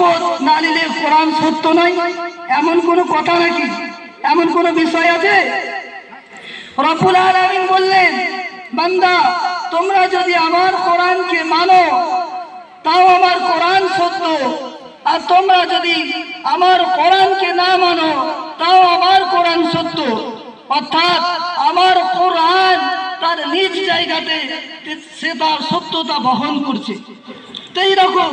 শপথ কোরআন সত্য নয়। এমন কোনো কথা নাকি? এমন কোনো বিষয় আছে? রব্বুল আলামিন বললেন, বান্দা, তোমরা যদি আমার কোরআনকে মানো, তাও আমার কোরআন সত্য। আর তোমরা যদি আমার কোরআনকে না মানো, তাও আমার কোরআন সত্য। অর্থাৎ আমার কোরআন তার নিজ জায়গাতে সে তার সত্যতা বহন করছে। তো এইরকম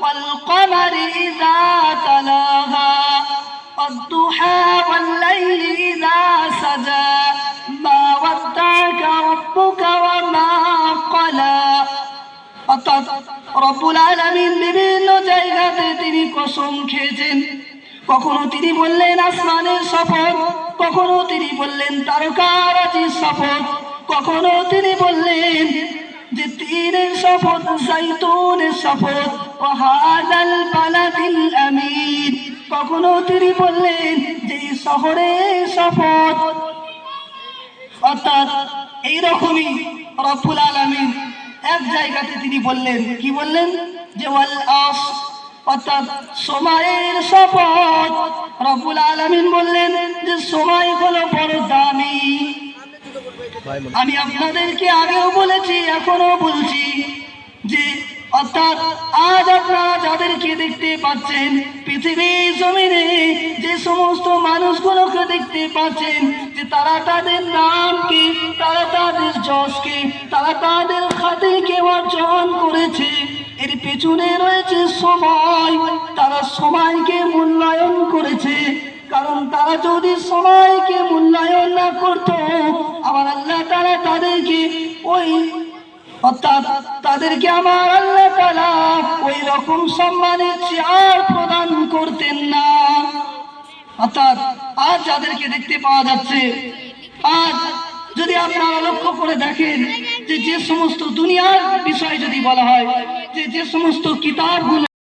والقمر إذا تلاها والضحى والليل إذا سجى ما ودعك ربك وما قلى অর্থাৎ রব্বুল আলামিন বিভিন্ন জায়গাতে তিনি কসম খেয়েছেন কখনো তিনি বললেন আসমানের শপথ কখনো তিনি বললেন তারকারাজির শপথ কখনো তিনি বললেন যে তীরের শপথ জাইতুনের শপথ ও হাজাল বালাদিল আমিন। কখনো তিনি বললেন যে এই শহরের শপথ। অর্থাৎ এইরকমই রব্বুল আলামিন এক জায়গাতে তিনি বললেন, কি বললেন? যে ওয়াল আস, অর্থাৎ সময়ের শপথ। রব্বুল আলামিন বললেন যে সময় হলো বড় দামি। আমি আপনাদেরকে আগেও বলেছি এখনও বলছি। অর্থাৎ আজ আপনারা যাদেরকে দেখতে পাচ্ছেন, পৃথিবীর জমিনে যে সমস্ত মানুষগুলোকে দেখতে পাচ্ছেন, যে তারা তাদের নামকে, তারা তাদের যশ যশকে, তারা তাদের খাতিকে অর্জন করেছে, এর পেছনে রয়েছে সময়, তারা সময়কে মূল্যায়ন করেছে। কারণ তারা যদি সময়কে মূল্যায়ন না করত, আমার আল্লাহ তারা তাদেরকে ওই অর্থাৎ তাদেরকে আমার আল্লাহ তালা ওই রকম সম্মানের চেয়ার প্রদান করতেন না। অর্থাৎ আজ যাদেরকে দেখতে পাওয়া যাচ্ছে, আজ যদি আপনারা লক্ষ্য করে দেখেন যে যে সমস্ত দুনিয়ার বিষয় যদি বলা হয়, যে যে সমস্ত কিতাবগুলো